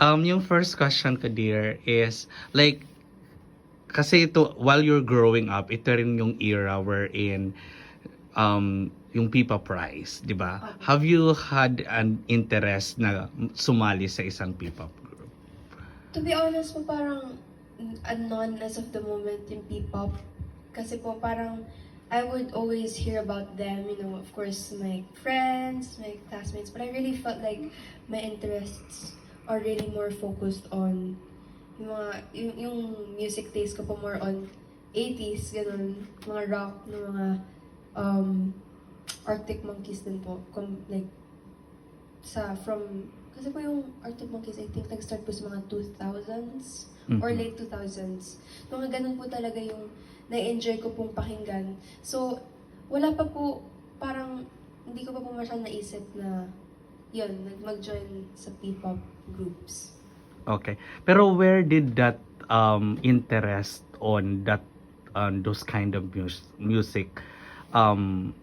Um, yung first question ko, dear, is like, kasi ito, while you're growing up, ito rin yung era wherein um, yung Pipa Prize, di ba? Opo. Have you had an interest na sumali sa isang Pipa group? To be honest po, parang unknown as of the moment yung P-pop. Kasi po parang I would always hear about them, you know, of course, my friends, my classmates, but I really felt like my interests are really more focused on yung mga, yung, yung music taste ko po more on 80s, ganun, mga rock, ng mga um, Arctic Monkeys din po, com, like, sa, from, kasi po yung Arctic Monkeys, I think, nag-start po sa mga 2000s, or Mhm. late 2000s. Mga ganun po talaga yung na-enjoy ko pong pakinggan. So, wala pa po, parang, hindi ko pa po masyadong naisip na, yun, mag-join sa P-pop groups. Okay. Pero where did that um, interest on that on those kind of mus- music um,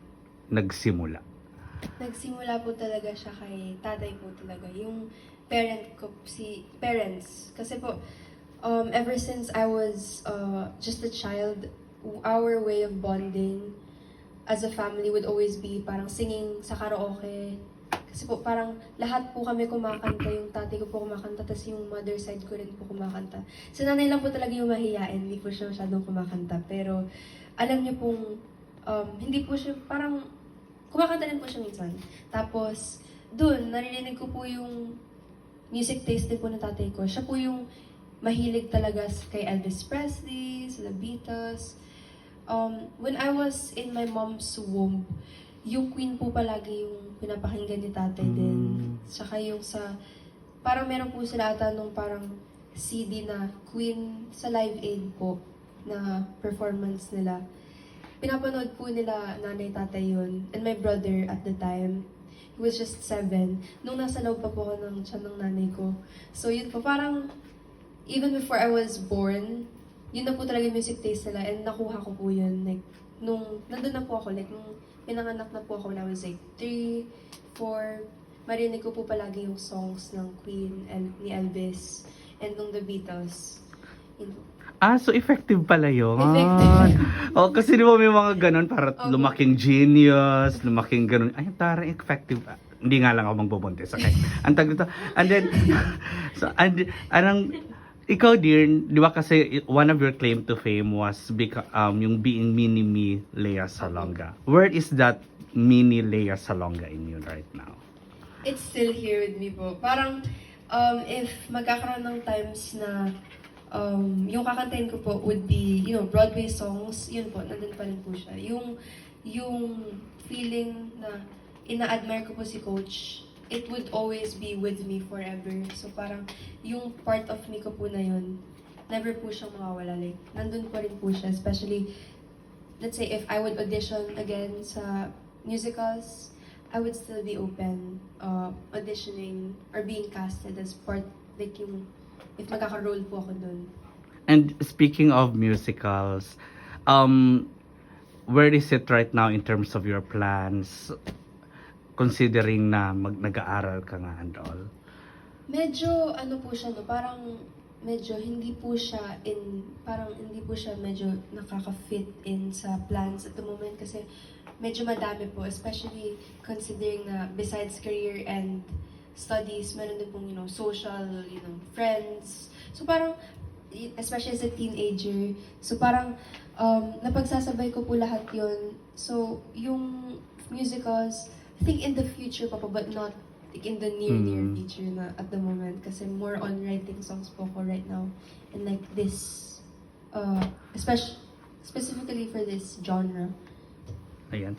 nagsimula? Nagsimula po talaga siya kay tatay po talaga. Yung parent ko, si parents. Kasi po, um, ever since I was uh, just a child, our way of bonding as a family would always be parang singing sa karaoke. Kasi po parang lahat po kami kumakanta, yung tatay ko po kumakanta, tapos yung mother side ko rin po kumakanta. Sa nanay lang po talaga yung mahihain, hindi po siya masyadong kumakanta. Pero alam niyo pong, um, hindi po siya, parang kumakanta rin po siya minsan. Tapos, dun, naririnig ko po yung music taste din po ng tatay ko. Siya po yung mahilig talaga kay Elvis Presley, sa The Beatles. Um, when I was in my mom's womb, yung Queen po palagi yung pinapakinggan ni tatay din. Mm. Saka yung sa, parang meron po sila ata nung parang CD na Queen sa Live Aid po na performance nila. Pinapanood po nila nanay tatay yun and my brother at the time. He was just seven. Nung nasa loob pa po ako ng tiyan ng nanay ko. So yun po, parang even before I was born, yun na po talaga yung music taste nila and nakuha ko po yun. Like, nung nandun na po ako, like, nung pinanganak na po ako when I was like 3, 4, marinig ko po palagi yung songs ng Queen and ni Elvis and nung The Beatles. Yun po. Ah, so effective pala yun. Effective. oh, kasi di ba may mga ganun para Opo. lumaking genius, lumaking ganun. Ay, tara, effective. Hindi nga lang ako magbubuntis. Okay. Ang tag dito. And then, so, and, anong, ikaw dear, di ba kasi one of your claim to fame was um, yung being mini me Lea Salonga. Where is that mini Lea Salonga in you right now? It's still here with me po. Parang, um, if magkakaroon ng times na um, yung kakantahin ko po would be, you know, Broadway songs, yun po, nandun pa rin po siya. Yung, yung feeling na ina-admire ko po si Coach, it would always be with me forever. So parang, yung part of me ko po na yun, never po siyang mawawala. Like, nandun pa rin po siya, especially, let's say, if I would audition again sa musicals, I would still be open uh, auditioning or being casted as part, like yung, if magkaka-role po ako dun. And speaking of musicals, um, where is it right now in terms of your plans? Considering na mag nag-aaral ka nga and all. Medyo, ano po siya, no, parang medyo hindi po siya in, parang hindi po siya medyo nakaka-fit in sa plans at the moment kasi medyo madami po, especially considering na besides career and studies, meron din pong, you know, social, you know, friends. So parang, especially as a teenager, so parang um, napagsasabay ko po lahat yun. So, yung musicals, I think in the future pa po, but not like in the near, near Mm. future na at the moment. Kasi more on writing songs po ko right now. And like this, uh, especially, specifically for this genre. Ayan.